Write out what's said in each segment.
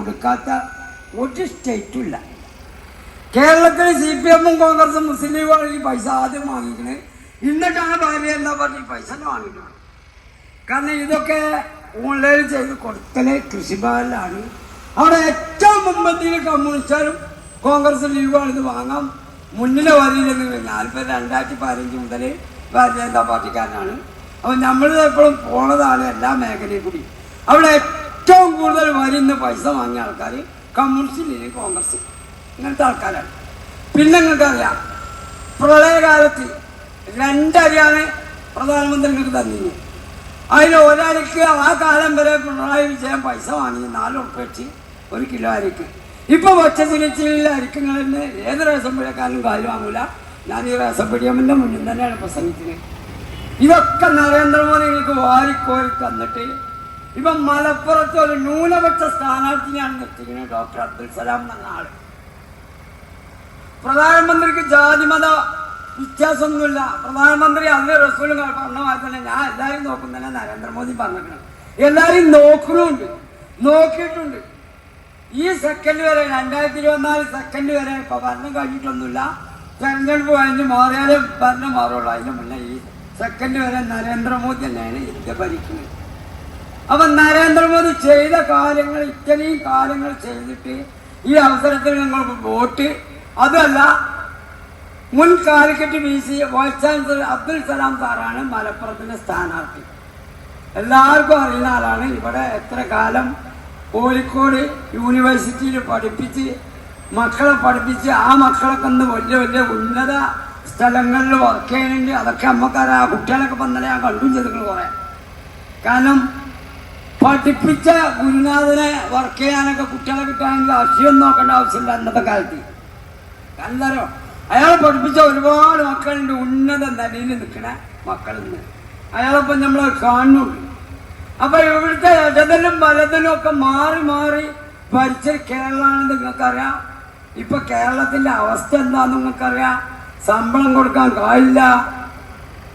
കൊടുക്കാത്ത ഒരു സ്റ്റേറ്റും ഇല്ല കേരളത്തിൽ സി പി എമ്മും കോൺഗ്രസും മുസ്ലിം ലീഗും ഈ പൈസ ആദ്യം വാങ്ങിക്കണേ. എന്നിട്ടാണ് ഭാര്യ എന്താ പറഞ്ഞ ഈ പൈസ വാങ്ങിക്കണം കാരണം ഇതൊക്കെ ഓൺലൈൻ ചെയ്ത് കൊടുത്തലേ കൃഷിഭവനിലാണ്. അവിടെ ഏറ്റവും മുമ്പത്തിൽ കമ്മ്യൂണിസ്റ്റുകാരും കോൺഗ്രസ് ലീഗുമാണ് ഇത് വാങ്ങാം. മുന്നിലെ വരിയിലെന്ന് ഞാനിപ്പോൾ രണ്ടായിരത്തി പതിനഞ്ച് മുതൽ ഭാരതീയ ജനതാ പാർട്ടിക്കാരനാണ്. അപ്പോൾ നമ്മൾ എപ്പോഴും പോണതാണ് എല്ലാ മേഖലയും കൂടി. അവിടെ ഏറ്റവും കൂടുതൽ വരുന്ന പൈസ വാങ്ങിയ ആൾക്കാർ കമ്മ്യൂണിസ്റ്റ് ലീഗ് കോൺഗ്രസ്. ഇങ്ങനത്തെ ആൾക്കാരാണ്. പിന്നെ നിങ്ങൾക്കറിയാം പ്രളയകാലത്ത് രണ്ടരിയാണ് പ്രധാനമന്ത്രിക്ക് തന്നിരുന്നു അതിൽ ഒരാൾക്ക് ആ കാലം വരെ പിണറായി വിജയൻ പൈസ വാങ്ങി നാല് ഉറുപ്പ് ഒരു കിലോ അരിക്ക്. ഇപ്പൊ ഒച്ചതിരിച്ചില്ല അരിക്കങ്ങളിന്ന് ഏത് റേഷൻ പിഴക്കാരും കാര്യം വാങ്ങൂല. ഞാൻ ഈ റേഷൻ പിടിയമ്മിന്റെ മുന്നിൽ തന്നെയാണ് പ്രസംഗിക്കുന്നത്. ഇതൊക്കെ നരേന്ദ്രമോദി നിങ്ങൾക്ക് വാരിക്കോരി തന്നിട്ട് ഇപ്പൊ മലപ്പുറത്ത് ഒരു ന്യൂനപക്ഷ സ്ഥാനാർത്ഥിയാണ് നിർത്തിക്കുന്നത് ഡോക്ടർ അബ്ദുൽ സലാം എന്ന ആൾ. പ്രധാനമന്ത്രിക്ക് ജാതിമത വ്യത്യാസമൊന്നുമില്ല. പ്രധാനമന്ത്രി അന്ന് റസൂലും പറഞ്ഞ മാതിരി തന്നെ ഞാൻ എല്ലാവരും നോക്കും തന്നെ നരേന്ദ്രമോദി പറഞ്ഞിട്ടുണ്ട് എല്ലാവരും നോക്കുന്നുണ്ട്. നോക്കിയിട്ടുണ്ട്. ഈ സെക്കൻഡ് വരെ രണ്ടായിരത്തി ഇരുപത്തിനാല് സെക്കൻഡ് വരെ ഇപ്പൊ ഭരണം കഴിഞ്ഞിട്ടൊന്നുമില്ല. തെരഞ്ഞെടുപ്പ് കഴിഞ്ഞ് മാറിയാലേ ഭരണം മാറുള്ളൂ. അതിന് മുന്നേ ഈ സെക്കൻഡ് വരെ നരേന്ദ്രമോദി തന്നെയാണ് ഇന്ത്യ ഭരിക്കുന്നത്. അപ്പൊ നരേന്ദ്രമോദി ചെയ്ത കാര്യങ്ങൾ ഇത്രയും കാര്യങ്ങൾ ചെയ്തിട്ട് ഈ അവസരത്തിൽ നിങ്ങൾ വോട്ട്. അതല്ല മുൻ Calicut B C vice chancellor Abdul Salam സാറാണ് മലപ്പുറത്തിന്റെ സ്ഥാനാർത്ഥി. എല്ലാവർക്കും അറിയുന്ന ആളാണ്. ഇവിടെ എത്ര കാലം കോഴിക്കോട് യൂണിവേഴ്സിറ്റിയിൽ പഠിപ്പിച്ച് മക്കളെ പഠിപ്പിച്ച് ആ മക്കളൊക്കെ ഒന്ന് വലിയ വലിയ ഉന്നത സ്ഥലങ്ങളിൽ വർക്ക് ചെയ്യുന്നുണ്ട്. അതൊക്കെ അമ്മക്കാരാ കുട്ടികളൊക്കെ വന്നാലേ ഞാൻ കണ്ടും ചെയ്തിട്ടുണ്ട് കുറേ. കാരണം പഠിപ്പിച്ച ഗുരുനാഥനെ വർക്ക് ചെയ്യാനൊക്കെ കുട്ടികളെ കിട്ടുകയാണെങ്കിൽ ആവശ്യം നോക്കേണ്ട ആവശ്യമില്ല അന്നത്തെ കാലത്ത്. എന്താരോ അയാളെ പഠിപ്പിച്ച ഒരുപാട് മക്കളുണ്ട്. ഉന്നത നിലയിൽ നിൽക്കണ മക്കളിന്ന്. അയാളപ്പം നമ്മൾ കാണുന്നുണ്ട്. അപ്പൊ ഇവിടുത്തെ ഇടതലും വലതലും ഒക്കെ മാറി മാറി ഭരിച്ച കേരളമാണെന്ന് നിങ്ങൾക്കറിയാം. ഇപ്പൊ കേരളത്തിന്റെ അവസ്ഥ എന്താന്ന് നിങ്ങൾക്കറിയാം. ശമ്പളം കൊടുക്കാൻ കായില്ല.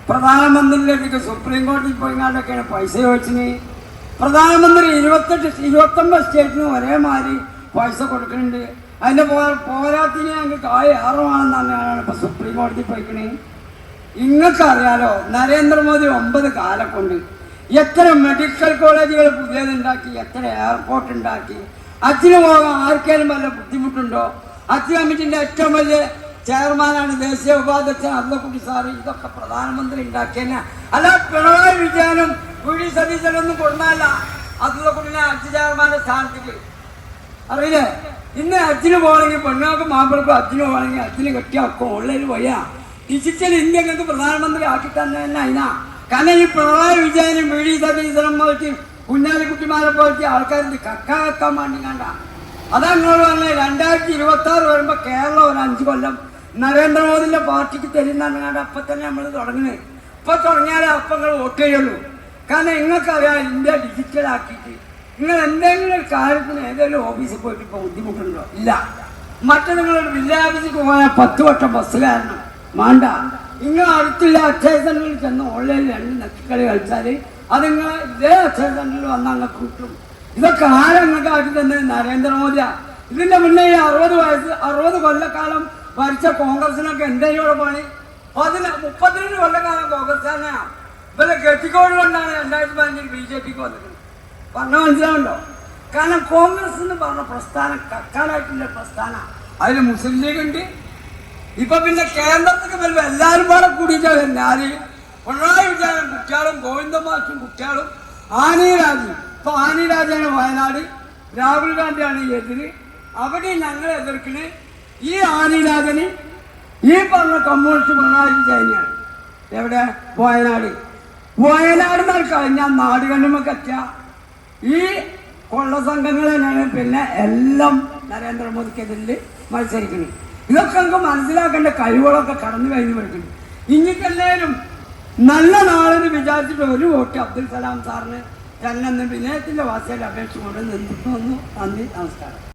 പ്രധാനമന്ത്രിയിലേക്ക് സുപ്രീം കോടതിയിൽ പോയിങ്ങാണ്ടൊക്കെയാണ് പൈസ ചോദിച്ചിന് പ്രധാനമന്ത്രി ഇരുപത്തെട്ട് ഇരുപത്തൊമ്പത് സ്റ്റേറ്റിനും ഒരേമാതിരി പൈസ കൊടുക്കുന്നുണ്ട്. അതിന്റെ പോ പോരാത്തിന് ഞങ്ങൾക്ക് കായ ഏറമാണെന്നാണ് ഇപ്പൊ സുപ്രീം കോടതി പോയിക്കണേ. ഇങ്ങൾക്കറിയാലോ നരേന്ദ്രമോദി ഒമ്പത് കാലം കൊണ്ട് എത്ര മെഡിക്കൽ കോളേജുകൾ പുതിയതുണ്ടാക്കി എത്ര എയർപോർട്ട് ഉണ്ടാക്കി അച്ഛന് പോകാൻ ആർക്കേലും വല്ല ബുദ്ധിമുട്ടുണ്ടോ? അച്ഛൻ കമ്മിറ്റിന്റെ ഏറ്റവും വലിയ ചെയർമാനാണ് ദേശീയ ഉപാധ്യക്ഷൻ അബ്ദുക്കുട്ടി സാറ്. ഇതൊക്കെ പ്രധാനമന്ത്രി ഉണ്ടാക്കിയന്നെ. അല്ല പിണറായി വിജയനും വി ഡി സതീശനൊന്നും കൊടുന്നല്ല അബ്ദുക്കുട്ടിനെ അച്ഛൻ ചെയർമാന്റെ സ്ഥാനത്തേക്ക്. അറിയില്ലേ? ഇന്ന് അച്ഛന് പോകണമെങ്കിൽ പെണ്ണുങ്ങൾക്ക് മാപ്പിളക്കും അച്ഛന് പോകണമെങ്കിൽ അച്ഛന് കെട്ടിയാക്കും ഓൺലൈൻ പോയാ. ഡിജിറ്റൽ ഇന്ത്യ ഞങ്ങൾക്ക് പ്രധാനമന്ത്രി ആക്കി തന്നെ തന്നെ അതിനാ. കാരണം ഈ പിണറായി വിജയനും വീഴി സതീശനും പോലത്തെ കുഞ്ഞാലിക്കുട്ടിമാരെ പോലത്തെ ആൾക്കാരുടെ കക്കാക്കാൻ വേണ്ടി കണ്ട. അതങ്ങോട് പറഞ്ഞ രണ്ടായിരത്തി ഇരുപത്തി ആറ് വരുമ്പോ കേരളം ഒരു അഞ്ചു കൊല്ലം നരേന്ദ്രമോദിന്റെ പാർട്ടിക്ക് തരുന്നാണ് കണ്ട അപ്പൊ തന്നെ നമ്മൾ തുടങ്ങുന്നത്. ഇപ്പൊ തുടങ്ങിയാലേ അപ്പങ്ങൾ നിങ്ങൾ കാരണം നിങ്ങൾക്കറിയാം ഇന്ത്യ ഡിജിറ്റൽ ആക്കിയിട്ട് നിങ്ങൾ എന്തെങ്കിലും കാര്യത്തിന് ഏതെങ്കിലും ഓഫീസിൽ പോയിട്ട് ഇപ്പോൾ ബുദ്ധിമുട്ടുണ്ടോ? ഇല്ല. മറ്റു നിങ്ങളൊരു ഓഫീസിൽ പോയാൽ പത്ത് വട്ടം ബസ് കാരണം വേണ്ട നിങ്ങൾ അടുത്തുള്ള അക്ഷയ സെന്ററിൽ ചെന്ന് ഓൺലൈനിൽ രണ്ട് നക്കിക്കളി കളിച്ചാൽ അത് നിങ്ങൾ ഇതേ അക്ഷയ സെന്ററിൽ വന്ന് അങ്ങ് കിട്ടും. ഇതൊക്കെ ആരങ്ങൾക്ക് ആക്കി തന്നെ നരേന്ദ്രമോദിയാ. ഇതിന്റെ മുന്നേ ഈ അറുപത് വയസ്സ് അറുപത് കൊല്ലക്കാലം ഭരിച്ച കോൺഗ്രസിനൊക്കെ എന്തെങ്കിലും പണി? അതിന് മുപ്പത്തിരണ്ട് കൊല്ലക്കാലം കോൺഗ്രസ് തന്നെയാ ഇവരെ കെട്ടിക്കോട് കൊണ്ടാണ് രണ്ടായിരത്തി പതിനഞ്ചിൽ ബി ജെ പിക്ക് വന്നിട്ടുള്ളത് പറഞ്ഞ മനസ്സിലാവുണ്ടോ കാരണം കോൺഗ്രസ് എന്ന് പറഞ്ഞ പ്രസ്ഥാനം കക്കാലായിട്ടുള്ള പ്രസ്ഥാനം അതിൽ മുസ്ലിം ലീഗ് ഉണ്ട്. ഇപ്പൊ പിന്നെ കേന്ദ്രത്തിൽ വരുമ്പോ എല്ലാവരും പാടെ കൂടിയിട്ടാണ് തന്നെ ആര് പിണറായി വിജയനും കുട്ടികളും ഗോവിന്ദമാസും കുട്ടികളും ആനി ഇപ്പൊ ആനി വയനാട്. രാഹുൽ ഗാന്ധിയാണ് എതിര്. അവിടെ ഞങ്ങൾ എതിർക്കണ് ഈ ആനി ഈ പറഞ്ഞ കമ്മ്യൂണിസ്റ്റ് പിണറായി വിജയനെയാണ്. എവിടെ? വയനാട്. വയനാട് കഴിഞ്ഞ നാടുകളിലുമൊക്കെ എത്തിയ ഈ കൊള്ള സംഘങ്ങൾ തന്നെയാണ്. പിന്നെ എല്ലാം നരേന്ദ്രമോദിക്കെതിരിൽ മത്സരിക്കുന്നത് ഇതൊക്കെ നമുക്ക് മനസ്സിലാക്കേണ്ട കഴിവുകളൊക്കെ കടന്നു കഴിഞ്ഞു വരുന്നുണ്ട് ഇനിക്കെല്ലാവരും നല്ല നാളെന്ന് വിചാരിച്ചിട്ട് ഒരു വോട്ട് അബ്ദുൽ സലാം സാറിന് തന്നെ വിനയത്തിന്റെ വാസിയാൽ അപേക്ഷ കൊണ്ട് നിന്നു. നന്ദി നമസ്കാരം.